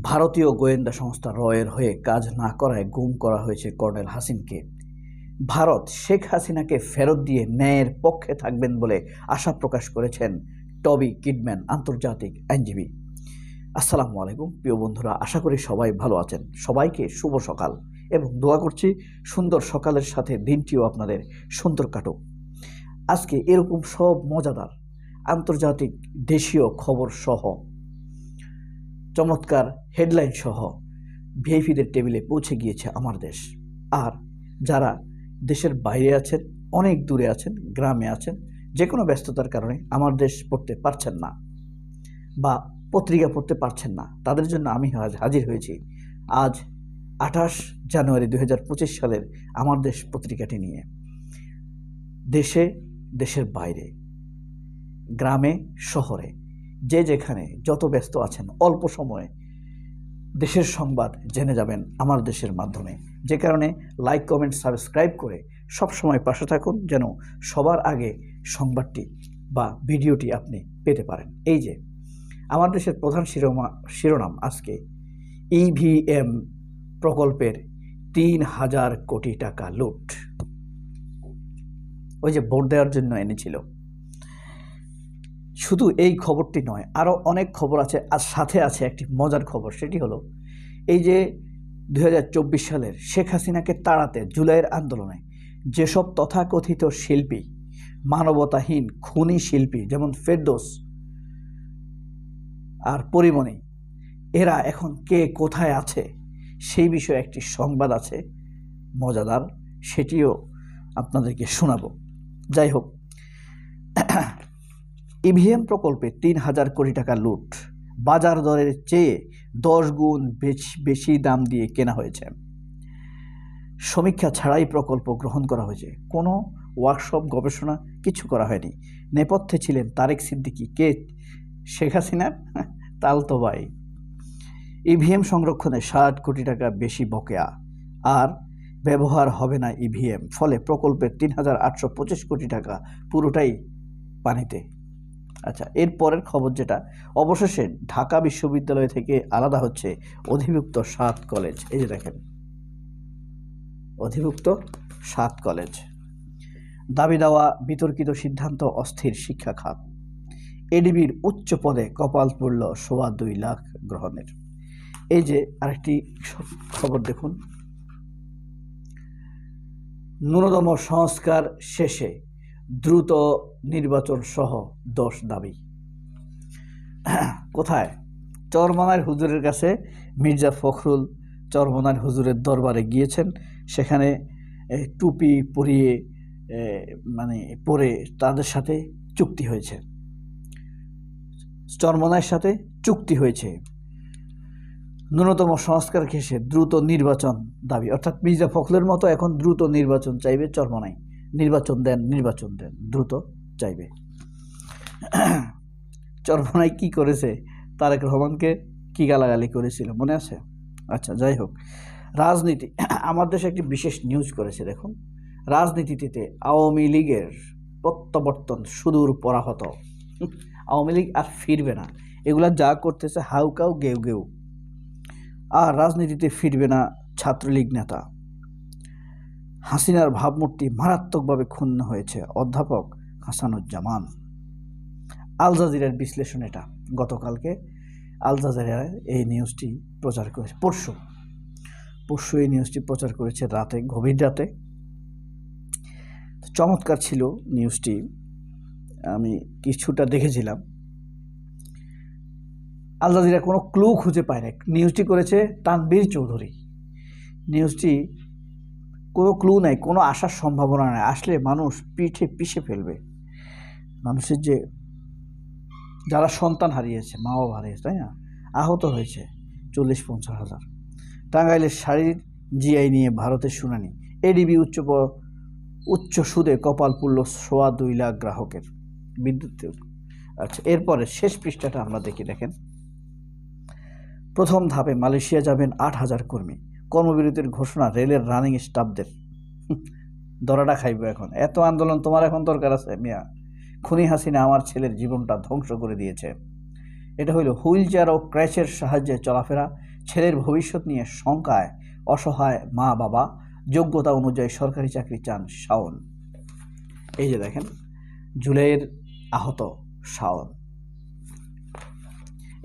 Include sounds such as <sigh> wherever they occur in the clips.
ভারতীয় গোয়েন্দা সংস্থা রয়ের হয়ে কাজ না করায় গুম করা হয়েছে কর্নেল হাসিনকে। ভারত শেখ হাসিনাকে ফেরত দিয়ে ন্যায়ের পক্ষে থাকবেন বলে আশা প্রকাশ করেছেন টবি কিডম্যান আন্তর্জাতিক আইনজীবী। আসসালামু আলাইকুম, প্রিয় বন্ধুরা, আশা করি সবাই ভালো আছেন। সবাইকে শুভ সকাল এবং দোয়া করছি সুন্দর সকালের সাথে দিনটিও আপনাদের সুন্দর কাটুক। আজকে এরকম সব মজাদার আন্তর্জাতিক দেশীয় খবর সহ চমৎকার হেডলাইন সহ ভিআইপিদের টেবিলে পৌঁছে গিয়েছে আমার দেশ। আর যারা দেশের বাইরে আছেন, অনেক দূরে আছেন, গ্রামে আছেন যে কোনো ব্যস্ততার কারণে আমার দেশ পড়তে পারছেন না বা পত্রিকা পড়তে পারছেন না, তাদের জন্য আমি আজ হাজির হয়েছি। আজ আঠাশ জানুয়ারি দু হাজার পঁচিশ সালের আমার দেশ পত্রিকাটি নিয়ে। দেশে, দেশের বাইরে, গ্রামে, শহরে যে যেখানে যত ব্যস্ত আছেন, অল্প সময়ে দেশের সংবাদ জেনে যাবেন আমার দেশের মাধ্যমে। যে কারণে লাইক কমেন্ট সাবস্ক্রাইব করে সব সময় পাশে থাকুন যেন সবার আগে সংবাদটি বা ভিডিওটি আপনি পেতে পারেন। এই যে, আমার দেশের প্রধান শিরোমা, শিরোনাম আজকে ইভিএম প্রকল্পের তিন হাজার কোটি টাকা লুট। ওই যে ভোট দেওয়ার জন্য এনেছিল। শুধু এই খবরটি নয়, আরও অনেক খবর আছে, আর সাথে আছে একটি মজার খবর, সেটি হলো এই যে দু হাজার চব্বিশ সালের শেখ হাসিনাকে তাড়াতে জুলাইয়ের আন্দোলনে যেসব তথাকথিত শিল্পী, মানবতাহীন খুনি শিল্পী যেমন ফেরদোস আর পরিমণি, এরা এখন কে কোথায় আছে, সেই বিষয়ে একটি সংবাদ আছে, মজাদার, সেটিও আপনাদেরকে শোনাবো। যাই হোক ইভিএম প্রকল্পে তিন হাজার কোটি টাকা লুট। বাজার দরের চেয়ে দশ গুণ বেশি বেশি দাম দিয়ে কেনা হয়েছে। সমীক্ষা ছাড়াই প্রকল্প গ্রহণ করা হয়েছে। কোনো ওয়ার্কশপ, গবেষণা কিছু করা হয়নি। নেপথ্যে ছিলেন তারেক সিদ্দিকি। কে? শেখ হাসিনার <laughs> তালতো ভাই। ইভিএম সংরক্ষণে ষাট কোটি টাকা বেশি বকেয়া। আর ব্যবহার হবে না ইভিএম। ফলে প্রকল্পের তিন হাজার আটশো পঁচিশ কোটি টাকা পুরোটাই পানিতে। আচ্ছা এর পরের খবর যেটা, অবশেষে ঢাকা বিশ্ববিদ্যালয় থেকে আলাদা হচ্ছে অধিভুক্ত সাত কলেজ এই যে দেখেন, অধিভুক্ত সাত কলেজ দাবি দেওয়া বিতর্কিত সিদ্ধান্ত অস্থির শিক্ষা খাত। এডিবির উচ্চ পদে কপাল পড়ল সোয়া দুই লাখ গ্রহণের। এই যে আরেকটি খবর দেখুন। ন্যূনতম সংস্কার শেষে দ্রুত নির্বাচন সহ দশ দাবি। কোথায়? চরমনার হুজুরের কাছে মির্জা ফখরুল চরমনার হুজুরের দরবারে গিয়েছেন। সেখানে টুপি পরিয়ে মানে পরে তাদের সাথে চুক্তি হয়েছে। চরমনার সাথে চুক্তি হয়েছে। ন্যূনতম সংস্কার ঘেঁষে দ্রুত নির্বাচন দাবি, অর্থাৎ মির্জা ফখরুলের মতো এখন দ্রুত নির্বাচন চাইবে চরমনাই। নির্বাচন দেন নির্বাচন দেন, দ্রুত চাইবে। চরমনাই কি করেছে? তারেক রহমানকে কি গালাগালি করেছিল, মনে আছে? আচ্ছা যাই হোক। রাজনীতি, আমার দেশে একটি বিশেষ নিউজ করেছে, দেখুন। রাজনীতিতে আওয়ামী লীগের প্রত্যাবর্তন সুদূর পরাহত। আওয়ামী লীগ আর ফিরবে না। এগুলা যা করতেছে হাউকাউ গেউ গেউ। আর রাজনীতিতে ফিরবে না ছাত্রলীগ নেতা। হাসিনার ভাবমূর্তি মারাত্মকভাবে ক্ষুণ্ণ হয়েছে অধ্যাপক হাসানুজ্জামান। আল জাজিরার বিশ্লেষণ এটা গতকালকে আল জাজিরায় এই নিউজটি প্রচার করেছে, পরশু। পরশু এই নিউজটি প্রচার করেছে রাতে, গভীর রাতে। চমৎকার ছিল নিউজটি, আমি কিছুটা দেখেছিলাম। আল জাজিরা কোনো ক্লু খুঁজে পায় না নিউজটি করেছে তানবীর চৌধুরী। নিউজটি কোনো ক্লু নাই, কোনো আসার সম্ভাবনা নেই। আসলে মানুষ পিঠে পিষে ফেলবে। মানুষের যে, যারা সন্তান হারিয়েছে মা বাবা হারিয়েছে, তাই না? আহত হয়েছে চল্লিশ পঞ্চাশ হাজার। টাঙ্গাইলের শাড়ির জিআই নিয়ে ভারতের শুনানি। এডিবি উচ্চ উচ্চ সুদে কপাল পুরল সোয়া দুই লাখ গ্রাহকের বিদ্যুৎ আচ্ছা এরপরে শেষ পৃষ্ঠাটা আমরা দেখি, দেখেন। প্রথম ধাপে মালয়েশিয়া যাবেন আট হাজার কর্মী। কর্মবিরতির ঘোষণা রেলের রানিং স্টাফদের দরাটা খাইব এখন। এত আন্দোলন তোমার এখন দরকার আছে, মিয়া? খুনি হাসিনা আমার ছেলের জীবনটা ধ্বংস করে দিয়েছে। এটা হইল হুইল চেয়ার ও ক্র্যাচের সাহায্যে চলাফেরা, ছেলের ভবিষ্যৎ নিয়ে শঙ্কায়, অসহায় মা বাবা যোগ্যতা অনুযায়ী সরকারি চাকরি চান শাওন। এই যে দেখেন, জুলাইয়ের আহত শাওন।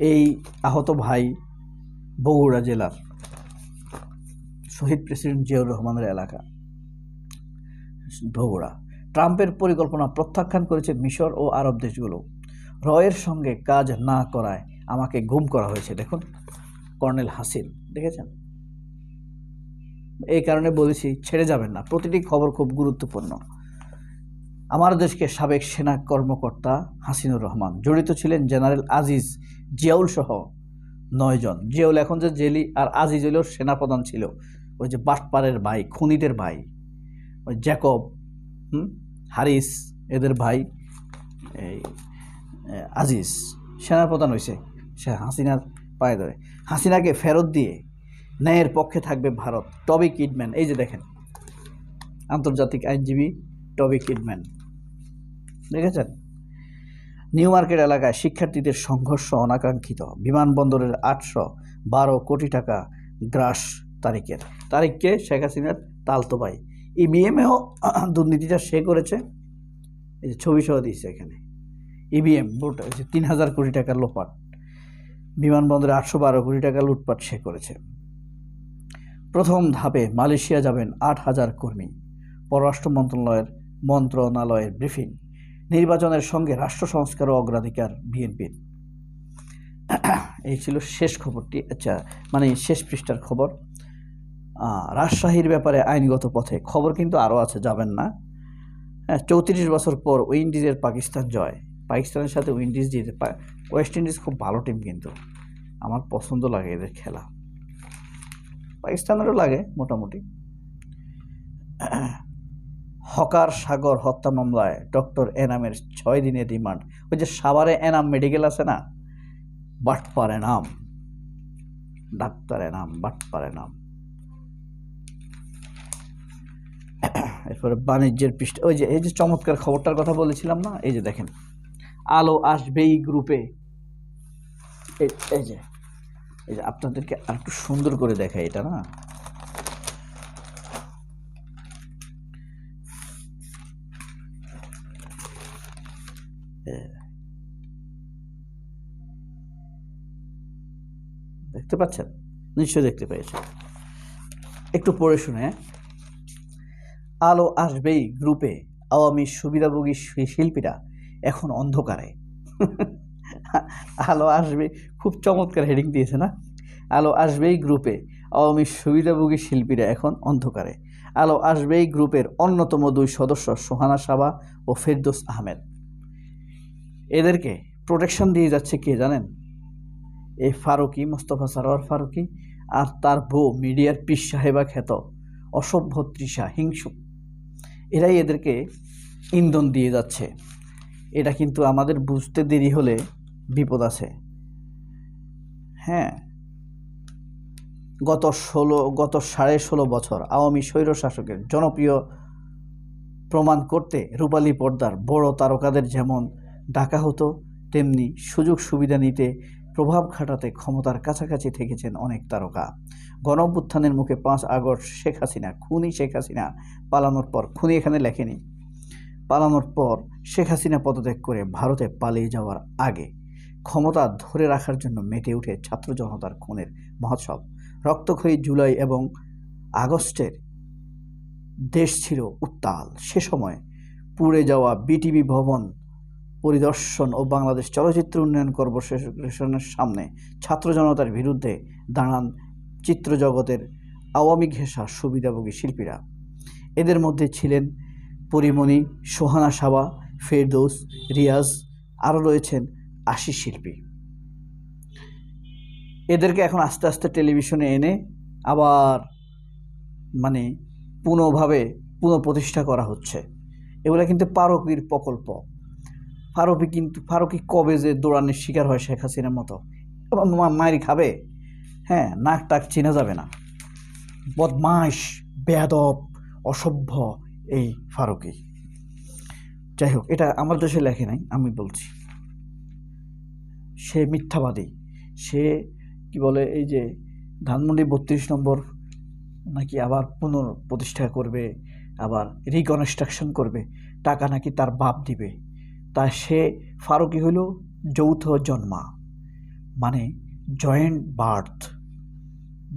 এই আহত ভাই বগুড়া জেলার শহীদ প্রেসিডেন্ট জিয়াউর রহমানের এলাকা, বগুড়া। ট্রাম্পের পরিকল্পনা প্রত্যাখ্যান করেছে মিশর ও আরব দেশগুলো। রয়ের সঙ্গে কাজ না করায় আমাকে গুম করা হয়েছে, দেখুন। কর্নেল হাসিন, দেখেছেন? এই কারণে বলেছি, ছেড়ে যাবেন না। প্রতিটি খবর খুব গুরুত্বপূর্ণ। আমার দেশকে সাবেক সেনা কর্মকর্তা হাসিনুর রহমান, জড়িত ছিলেন জেনারেল আজিজ জিয়াউল সহ নয়জন। জিয়াউল এখন যে জেলি আর আজিজ হইল সেনাপ্রধান ছিল। ওই যে বাটপারের ভাই, খুনিদের ভাই, ওই জ্যাকব হারিস, এদের ভাই, এই আজিজ, সেনাপ্রধান হয়েছে সে হাসিনার পায়ে ধরে। হাসিনাকে ফেরত দিয়ে ন্যায়ের পক্ষে থাকবে ভারত, টবি কিডম্যান। এই যে দেখেন, আন্তর্জাতিক আইনজীবী টবি কিডম্যান। দেখেছেন? নিউ মার্কেট এলাকায় শিক্ষার্থীদের সংঘর্ষ অনাকাঙ্ক্ষিত। বিমানবন্দরের আটশো বারো কোটি টাকা গ্রাস তারিখের। তারিখকে শেখ হাসিনার তালতো ভাই। ইভিএমেও দুর্নীতিটা সে করেছে। এই যে ছবি সহ দিয়েছে এখানে। ইভিএম ভোট হচ্ছে তিন হাজার কোটি টাকার লোপাট। বিমানবন্দরে আটশো বারো কোটি টাকা লুটপাট সে করেছে। প্রথম ধাপে মালয়েশিয়া যাবেন আট হাজার কর্মী। পররাষ্ট্র মন্ত্রণালয়ের মন্ত্রণালয়ের ব্রিফিং। নির্বাচনের সঙ্গে রাষ্ট্র সংস্কার ও অগ্রাধিকার বিএনপির। এই ছিল শেষ খবরটি। আচ্ছা মানে শেষ পৃষ্ঠার খবর। রাজশাহীর ব্যাপারে আইনগত পথে খবর কিন্তু আরও আছে, যাবেন না। হ্যাঁ চৌত্রিশ বছর পর উইন্ডিজের পাকিস্তান জয়। পাকিস্তানের সাথে উইন্ডিজ জিতে ওয়েস্ট ইন্ডিজ খুব ভালো টিম কিন্তু। আমার পছন্দ লাগে এদের খেলা। পাকিস্তানেরও লাগে, মোটামুটি। হকার সাগর হত্যা মামলায় ডক্টর এনামের ছয় দিনের রিমান্ড। ওই যে সাভারে এনাম মেডিকেল আছে না? বাটপার এনাম। ডাক্তার এনাম, বাটপার এনাম। এরপরে বাণিজ্যের পৃষ্ঠ, ওই যে, এই যে চমৎকার খবরটার কথা বলেছিলাম না? এই যে দেখেন, আলো আসবেই গ্রুপে। এই এই যে এই যে আপনাদেরকে আর একটু সুন্দর করে দেখাই এটা, না? দেখতে পাচ্ছেন? নিশ্চয়ই দেখতে পেয়েছেন। একটু পড়ে শুনে হ্যাঁ? আলো আসবেই গ্রুপে। আওয়ামী সুবিধাভোগী শিল্পীরা এখন অন্ধকারে। আলো আসবে, খুব চমৎকার হেডিং দিয়েছে না? আলো আসবেই গ্রুপে। আওয়ামী সুবিধাভোগী শিল্পীরা এখন অন্ধকারে। আলো আসবেই গ্রুপের অন্যতম দুই সদস্য সোহানা সাবা ও ফেরদৌস আহমেদ। এদেরকে প্রোটেকশন দিয়ে যাচ্ছে কে জানেন? এই ফারুকি, মোস্তফা সারোয়ার ফারুকি আর তার বউ মিডিয়ার পিস সাহেবা খ্যাত অসভ্য তৃষা হিংসুক এরাই এদেরকে ইন্ধন দিয়ে যাচ্ছে। এটা কিন্তু আমাদের বুঝতে দেরি হলে বিপদ আছে। হ্যাঁ। গত ষোলো, গত সাড়ে ষোলো বছর আওয়ামী স্বৈর শাসকের জনপ্রিয় প্রমাণ করতে রূপালী পর্দার বড় তারকাদের যেমন ডাকা হতো, তেমনি সুযোগ সুবিধা নিতে প্রভাব খাটাতে ক্ষমতার কাছাকাছি থেকেছেন অনেক তারকা। গণ মুখে পাঁচ আগস্ট শেখ হাসিনা, খুনি শেখ হাসিনা পালানোর পর, খুনি এখানে লেখেনি। পালানোর পর শেখ হাসিনা পদত্যাগ করে ভারতে পালিয়ে যাওয়ার আগে ক্ষমতা ধরে রাখার জন্য মেতে উঠে ছাত্র জনতার খুনের মহোৎসব। রক্তক্ষয়ী জুলাই এবং আগস্টের দেশ ছিল উত্তাল। সে সময় পুড়ে যাওয়া বিটিভি ভবন পরিদর্শন ও বাংলাদেশ চলচ্চিত্র উন্নয়ন কর্পোরেশনের সামনে ছাত্র জনতার বিরুদ্ধে দাঁড়ান চিত্রজগতের আওয়ামী ঘেঁষা সুবিধাভোগী শিল্পীরা। এদের মধ্যে ছিলেন পরিমণি, সোহানা সাবা, ফেরদৌস, রিয়াজ, আরও রয়েছেন আশি শিল্পী। এদেরকে এখন আস্তে আস্তে টেলিভিশনে এনে আবার মানে পুনঃভাবে পুনঃপ্রতিষ্ঠা করা হচ্ছে। এগুলো কিন্তু পারকির প্রকল্প। ফারুকি কিন্তু, ফারুকি কবে যে দৌড়ানোর শিকার হয় শেখ হাসিনার মতো? মায়ের খাবে? হ্যাঁ নাক টাক চেনা যাবে না। বদমাস বেয়াদব, অসভ্য এই ফারুকি। যাই হোক, এটা আমার দেশে লেখে নাই, আমি বলছি। সে মিথ্যাবাদী। সে কি বলে, এই যে ধানমন্ডি বত্রিশ নম্বর নাকি আবার পুনঃপ্রতিষ্ঠা করবে, আবার রিকনস্ট্রাকশন করবে, টাকা নাকি তার বাপ দিবে। তা সে ফারুকি হলো যৌথ জন্মা মানে জয়েন্ট বার্থ।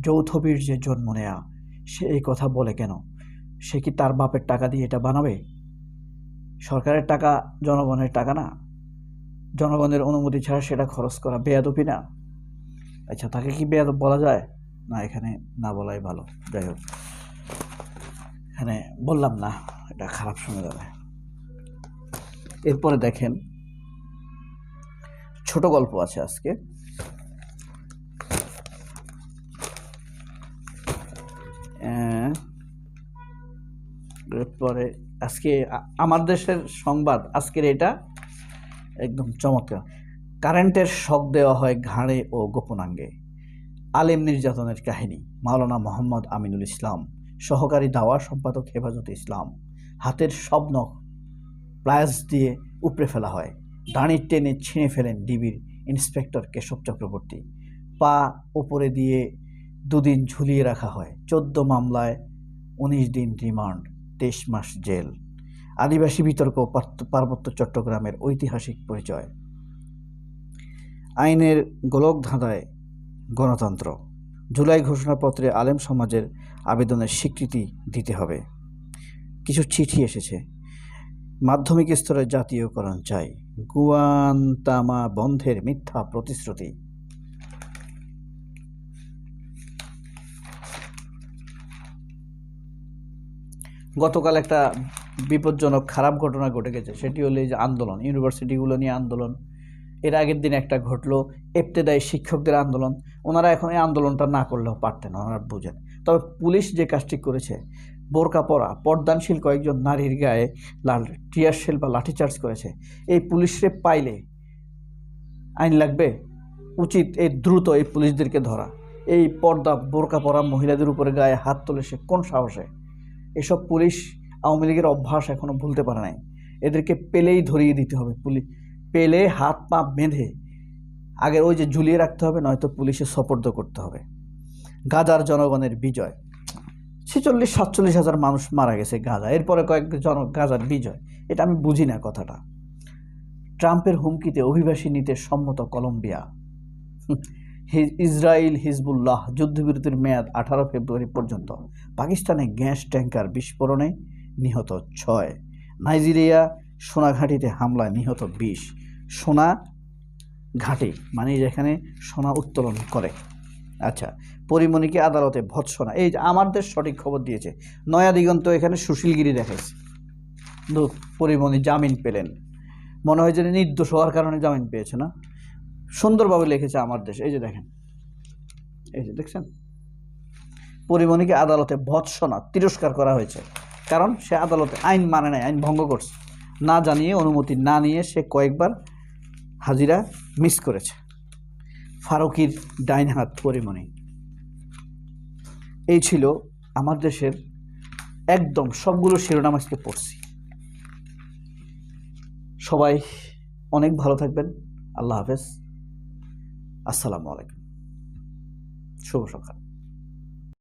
যৌথ যে জন্ম নেয়া, সে এই কথা বলে কেন? সে কি তার বাপের টাকা দিয়ে এটা বানাবে? সরকারের টাকা, জনগণের টাকা না। জনগণের অনুমতি ছাড়া সেটা খরচ করা বেয়াদপি না। আচ্ছা তাকে কি বেয়াদব বলা যায়? না, এখানে না বলাই ভালো। যাই হোক, এখানে বললাম না, এটা খারাপ শোনা যাবে। এরপরে দেখেন, ছোট গল্প আছে আজকে। এরপরে আজকে আমার দেশের সংবাদ, আজকের এটা একদম চমৎকার। কারেন্টের শখ দেওয়া হয় ঘাড়ে ও গোপনাঙ্গে। আলেম নির্যাতনের কাহিনী, মাওলানা মোহাম্মদ আমিনুল ইসলাম। সহকারী দাওয়া সম্পাদক হেফাজত ইসলাম। হাতের সব নখ প্লায়াস দিয়ে উপড়ে ফেলা হয়। দাঁড়ি টেনে ছিঁড়ে ফেলেন ডিবির ইন্সপেক্টর কেশব চক্রবর্তী। পা ওপরে দিয়ে দুদিন ঝুলিয়ে রাখা হয়। চোদ্দ মামলায় উনিশ দিন রিমান্ড, তেইশ মাস জেল। আদিবাসী বিতর্ক পার্বত্য চট্টগ্রামের ঐতিহাসিক পরিচয়। আইনের গোলক ধাঁধায় গণতন্ত্র। জুলাই ঘোষণাপত্রে আলেম সমাজের আবেদনের স্বীকৃতি দিতে হবে। কিছু চিঠি এসেছে। মাধ্যমিক স্তরে জাতীয়করণ চাই। গুয়ান্তামা বন্ধের মিথ্যা প্রতিশ্রুতি। গতকাল একটা বিপজ্জনক খারাপ ঘটনা ঘটে গেছে, সেটি হলো এই যে আন্দোলন, ইউনিভার্সিটিগুলো নিয়ে আন্দোলন। এর আগের দিন একটা ঘটলো, এফতেদায়ী শিক্ষকদের আন্দোলন। ওনারা এখন এই আন্দোলনটা না করলেও পারতেন ওনারা বুঝেন। তবে পুলিশ যে কাজটি করেছে, বোরকা পরা পর্দানশীল কয়েকজন নারীর গায়ে লাল টিয়ার টিয়ারশেল বা লাঠিচার্জ করেছে। এই পুলিশরে পাইলে আইন লাগবে, উচিত এই দ্রুত এই পুলিশদেরকে ধরা। এই পর্দা, বোরকা পরা মহিলাদের উপরে গায়ে হাত তোলে সে কোন সাহসে? এসব পুলিশ আওয়ামী লীগের অভ্যাস এখনও ভুলতে পারে নাই। এদেরকে পেলেই ধরিয়ে দিতে হবে। পুলিশ পেলে হাত পা বেঁধে আগে ওই যে ঝুলিয়ে রাখতে হবে, নয়তো পুলিশে সপর্দ করতে হবে। গাজার জনগণের বিজয়। ছেচল্লিশ, সাতচল্লিশ হাজার মানুষ মারা গেছে গাজা। এরপরে কয়েক জন গাজার বিজয়। এটা আমি বুঝি না কথাটা। ট্রাম্পের হুমকিতে অভিবাসী নিতে সম্মত কলম্বিয়া। ইসরায়েল হিজবুল্লাহ যুদ্ধবিরতির মেয়াদ আঠারো ফেব্রুয়ারি পর্যন্ত। পাকিস্তানে গ্যাস ট্যাঙ্কার বিস্ফোরণে নিহত ছয়। নাইজেরিয়া সোনাঘাটিতে হামলায় নিহত বিশ। সোনা ঘাটি মানে যেখানে সোনা উত্তোলন করে। আচ্ছা পরিমণিকে আদালতে ভৎসনা। এই দেশ সঠিক খবর দিয়েছে। নয়া দিগন্ত এখানে সুশীলগিরি দেখাইছে। পরিমণি জামিন পেলেন। মনে হয় যে নির্দোষ হওয়ার কারণে জামিন পেয়েছে না? সুন্দরভাবে লিখেছে আমার দেশ। এই যে দেখেন। এই যে দেখছেন? পরিমণিকে আদালতে ভৎসনা, তিরস্কার করা হয়েছে। কারণ সে আদালতে আইন মানে নাই, আইন ভঙ্গ করছে। না জানিয়ে, অনুমতি না নিয়ে সে কয়েকবার হাজিরা মিস করেছে। ফারুকির ডাইন হাত পরিমণি। এই ছিল আমার দেশের একদম সবগুলো শিরোনাম আজকে পড়ছি। সবাই অনেক ভালো থাকবেন। আল্লাহ হাফেজ। আসসালামু আলাইকুম। শুভ সকাল।